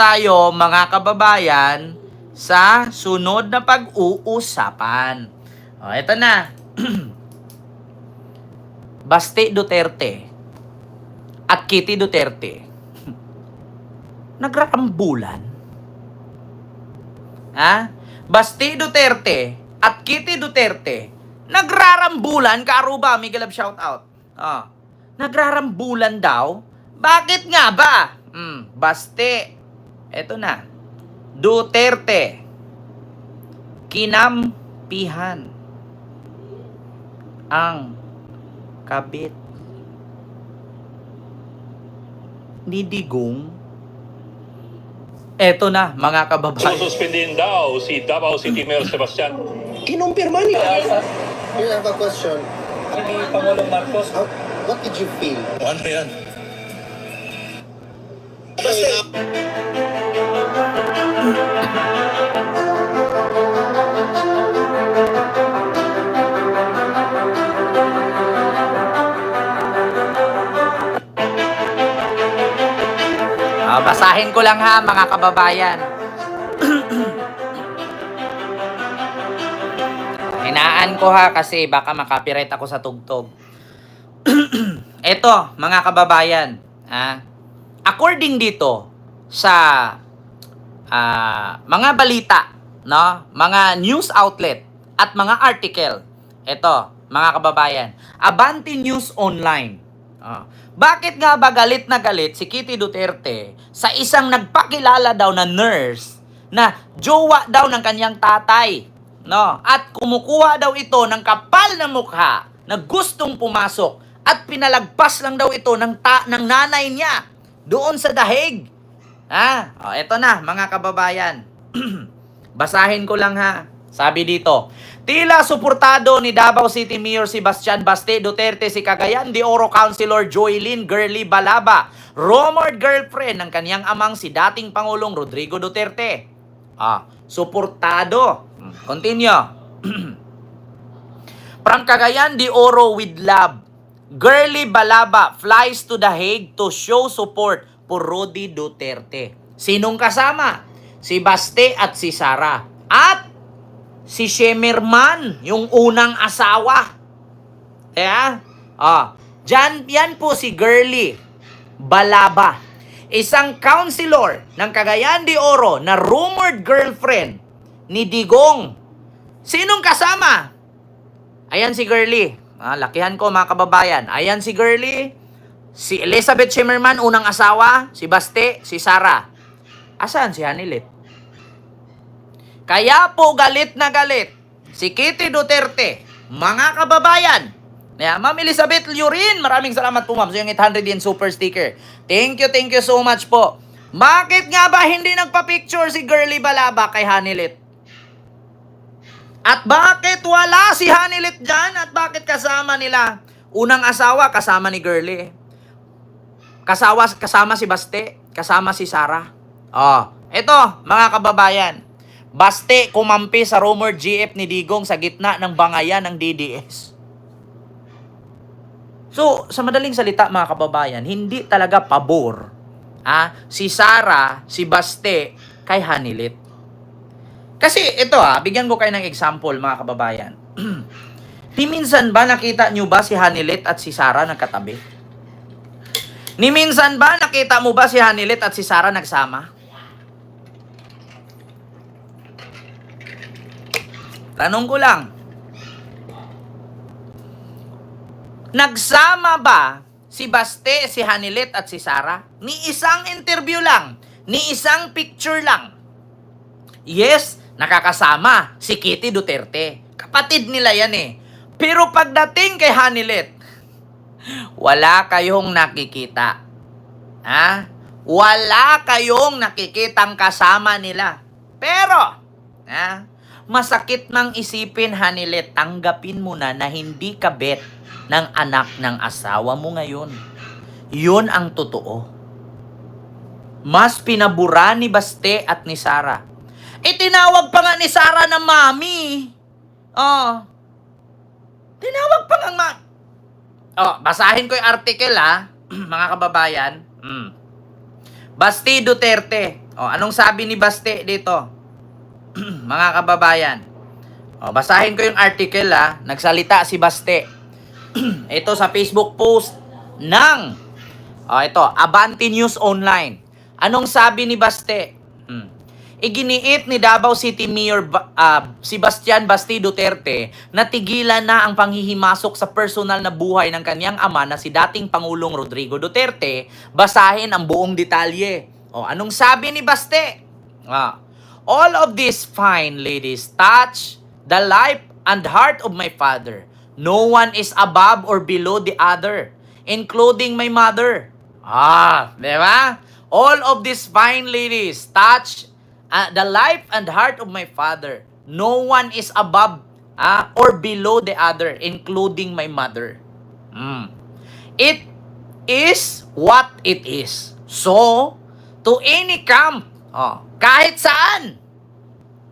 tayo mga kababayan sa sunod na pag-uusapan. O, ito na. Basti Duterte at Kitty Duterte nagrarambulan. Ha? Basti Duterte at Kitty Duterte nagrarambulan ka Aruba, Miguel Love shout out. Oh. Nagrarambulan daw? Bakit nga ba? Hmm, Basti. Eto na. Duterte. Kinampihan ang kabit ni Digong. Eto na, mga kababayan. Sususpendin daw si Davao City Mayor Sebastian. Kinumpirma niya. Here, I have a question. Si Pangulong Marcos. How, what did you feel? Ano yan? Basahin ko lang ha, mga kababayan. Hinaan ko ha kasi baka makapiright ako sa tugtog. Eto, mga kababayan, ha? According dito sa ah, mga balita, no? Mga news outlet at mga article. Eto, mga kababayan, Abante News Online. Ah, bakit nga ba galit na galit si Kitty Duterte sa isang nagpakilala daw na nurse na jowa daw ng kanyang tatay? No? At kumukuha daw ito ng kapal na mukha na gustong pumasok at pinalagpas lang daw ito ng, ta- ng nanay niya doon sa dahig. Ha? O, eto na, mga kababayan. Basahin ko lang ha. Sabi dito, tila suportado ni Davao City Mayor Sebastian Baste Duterte si Cagayan de Oro Councilor Joylyn Girly Balaba, rumored girlfriend ng kaniyang amang si dating Pangulong Rodrigo Duterte. Ah, suportado. Hmm, Continue. From Cagayan de Oro with love, Girly Balaba flies to The Hague to show support for Rodi Duterte. Sinong kasama? Si Baste at si Sara. At si Shemerman, yung unang asawa. Kaya, ah, dyan, yan po si Girly Balaba. Isang counselor ng Cagayan de Oro na rumored girlfriend ni Digong. Sinong kasama? Ayan si Girly. Ah, lakihan ko mga kababayan. Ayan si Girly. Si Elizabeth Shimmerman, unang asawa. Si Baste, si Sara. Asan si Hanilit? Kaya po galit na galit si Kitty Duterte. Mga kababayan. Yeah, Ma'am Elizabeth Lurin, maraming salamat po ma'am sa yung 800 yen super sticker. Thank you, thank you so much po. Bakit nga ba hindi nagpa-picture si Girly Balaba kay Hanilit? At bakit wala si Hanilit dyan? At bakit kasama nila? Unang asawa, kasama ni Girly. Kasawa, kasama si Baste, kasama si Sara. Oh, ito, mga kababayan. Baste kumampi sa rumored GF ni Digong sa gitna ng bangayan ng DDS. So, sa madaling salita mga kababayan, hindi talaga pabor ah, si Sara, si Baste kay Hanilit. Kasi ito ha, bigyan ko kayo ng example mga kababayan. Ni minsan ba nakita nyo ba si Hanilit at si Sara nagkatabi? Ni minsan ba nakita mo ba si Hanilit at si Sara nagsama? Tanong ko lang. Nagsama ba si Baste, si Hanilit at si Sara? Ni isang interview lang. Ni isang picture lang. Yes, nakakasama si Kitty Duterte. Kapatid nila yan eh. Pero pagdating kay Hanilit, wala kayong nakikita. Ha? Wala kayong nakikitang kasama nila. Pero? Masakit mang isipin, Hanilit, tanggapin mo na na hindi ka bet ng anak ng asawa mo ngayon. Yun ang totoo. Mas pinabura ni Baste at ni Sara. Itinawag pa nga ni Sara na mami. Oh. Tinawag pa nga ma... Oh, basahin ko yung article ha, mga kababayan. Mm. Basti Duterte. O, anong sabi ni Baste dito? Mga kababayan. O, basahin ko yung article ha. Nagsalita si Baste. ito sa Facebook post ng o, ito, Avanti News Online. Anong sabi ni Baste? Hmm. Iginiit ni Davao City Mayor ah, Sebastian Basti Duterte na tigilan na ang panghihimasok sa personal na buhay ng kanyang ama na si dating Pangulong Rodrigo Duterte. Basahin ang buong detalye. O, anong sabi ni Baste? Ah, All of these fine ladies touch the life and heart of my father. No one is above or below the other, including my mother. Ah, di ba? All of these fine ladies touch uh, the life and heart of my father. No one is above ah, or below the other, including my mother. Mm. It is what it is. So, to any camp, oh, kahit saan,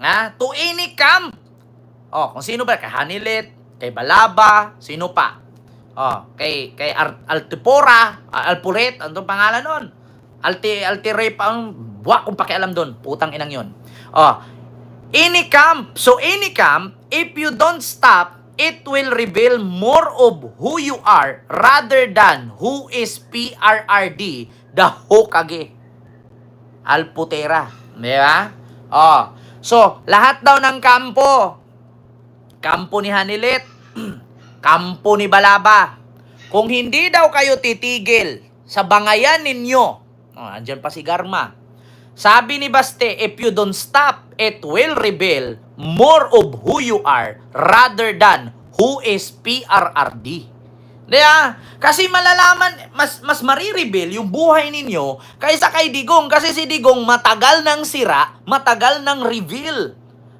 ah, to any camp, oh, kung sino ba, kay Hanilet, kay Balaba, sino pa? Oh, kay kay Altipora, ah, Alpuret, ano pangalan nun? Alti Altirep ang buwak kung pakialam doon. Putang inang 'yon. Oh, any camp. So any camp, if you don't stop, it will reveal more of who you are rather than who is PRRD, the Hokage. Alputera. Di ba? Oh. So, lahat daw ng kampo, kampo ni Hanilet, kampo ni Balaba, kung hindi daw kayo titigil sa bangayan ninyo, oh, andyan pa si Garma, sabi ni Baste, if you don't stop, it will reveal more of who you are rather than who is PRRD. Diba? Kasi malalaman, mas, mas marireveal yung buhay ninyo kaysa kay Digong. Kasi si Digong matagal nang sira, matagal nang reveal.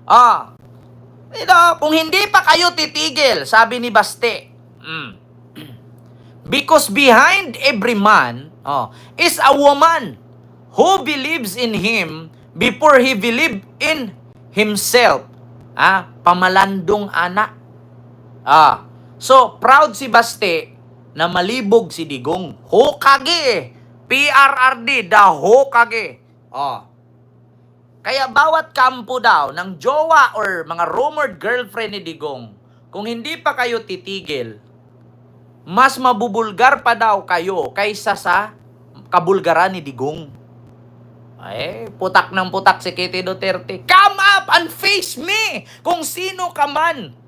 Ah. Ito, kung hindi pa kayo titigil, sabi ni Baste, mm, Because behind every man oh, is a woman who believes in him before he believed in himself. Ah, pamalandong anak. Ah, so proud si Baste na malibog si Digong. Hokage! PRRD, the Hokage. Oh. Kaya bawat kampo daw ng jowa or mga rumored girlfriend ni Digong, kung hindi pa kayo titigil, mas mabubulgar pa daw kayo kaysa sa kabulgaran ni Digong. Ay, putak ng putak si Kitty Duterte. Come up and face me kung sino ka man.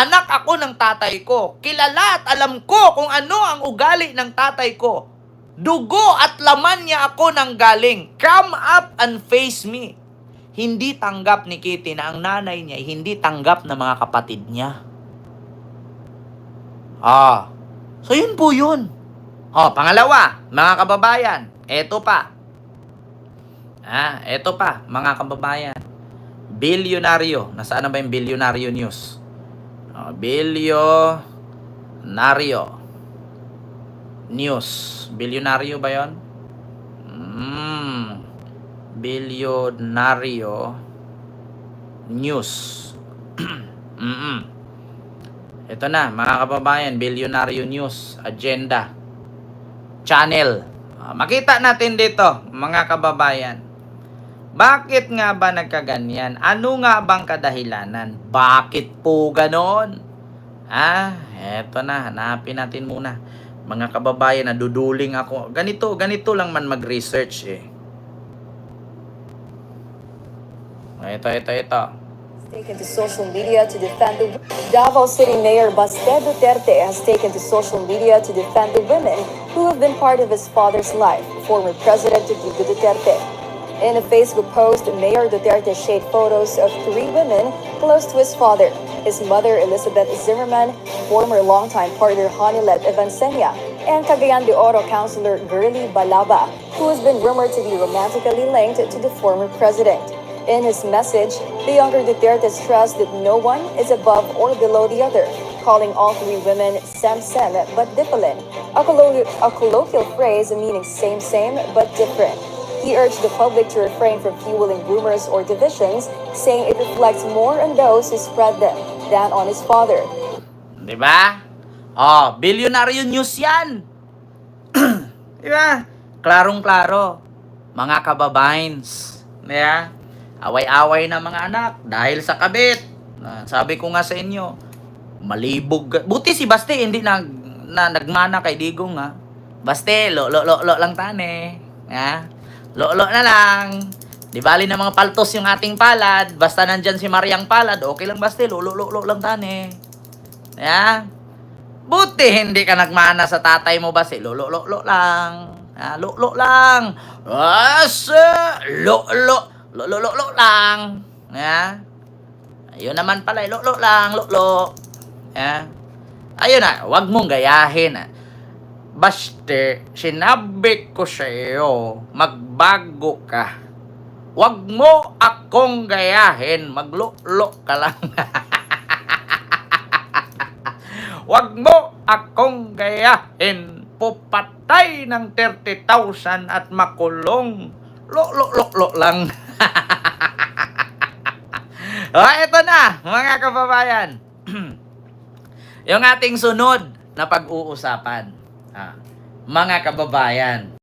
Anak ako ng tatay ko. Kilala at alam ko kung ano ang ugali ng tatay ko. Dugo at laman niya ako ng galing. Come up and face me. Hindi tanggap ni Kitty na ang nanay niya hindi tanggap ng mga kapatid niya. Ah, So yun po yun. Oh, pangalawa, mga kababayan, eto pa. Ah, eto pa, mga kababayan. Bilyonaryo. Nasaan na ba yung bilyonaryo news? Bilyonaryo news. Bilyonaryo ba yon? Mm, bilyonaryo news. Mm-mm. Ito na, mga kababayan, Billionaire News Agenda Channel. Ah, makita natin dito, mga kababayan. Bakit nga ba nagkaganyan? Ano nga bang kadahilanan? Bakit po ganon? Ah, eto na, hanapin natin muna. Mga kababayan, naduduling ako. Ganito, ganito lang man mag-research eh. Ito, ito, ito. taken to social media to defend the Davao City Mayor Baste Duterte has taken to social media to defend the women who have been part of his father's life, former President Rodrigo Duterte. In a Facebook post, Mayor Duterte shared photos of three women close to his father, his mother Elizabeth Zimmerman, former longtime partner Hanilet Evansenia, and Cagayan de Oro councilor Gurley Balaba, who has been rumored to be romantically linked to the former president. In his message, the younger Duterte stressed that no one is above or below the other, calling all three women sem-sem but different, a, colloquial, a colloquial phrase meaning same-same but different. He urged the public to refrain from fueling rumors or divisions, saying it reflects more on those who spread them than on his father. Di ba? Oh, bilyonaryo news yan. Di ba? Klarong-klaro. mga kababayans. Yeah? Away-away na mga anak dahil sa kabit. Sabi ko nga sa inyo, malibog. Buti si Baste hindi nag na nagmana kay Digong ha. Baste, lo lo lo, lo lang tane. Ha? Lo lo na lang. Di bali na mga paltos yung ating palad. Basta nandyan si Mariang Palad, okay lang Baste, lo lo lo, lo lang tane. Ya? Buti hindi ka nagmana sa tatay mo Baste, lo lo lo, lo lang. Ha? Lo lo lang. Asa, lo lo lo lo lo, lo lang. Ya? Ayun naman pala, lo lo lang, lo lo. Ya? Ayun na, wag mong gayahin. ah. Baste, sinabi ko sa iyo, magbago ka. Wag mo akong gayahin, maglulo ka lang. Wag mo akong gayahin, pupatay ng 30,000 at makulong. Lo, lo, lo, lo lang. ah, eto na, mga kababayan. Yung ating sunod na pag-uusapan. Ah, mga kababayan,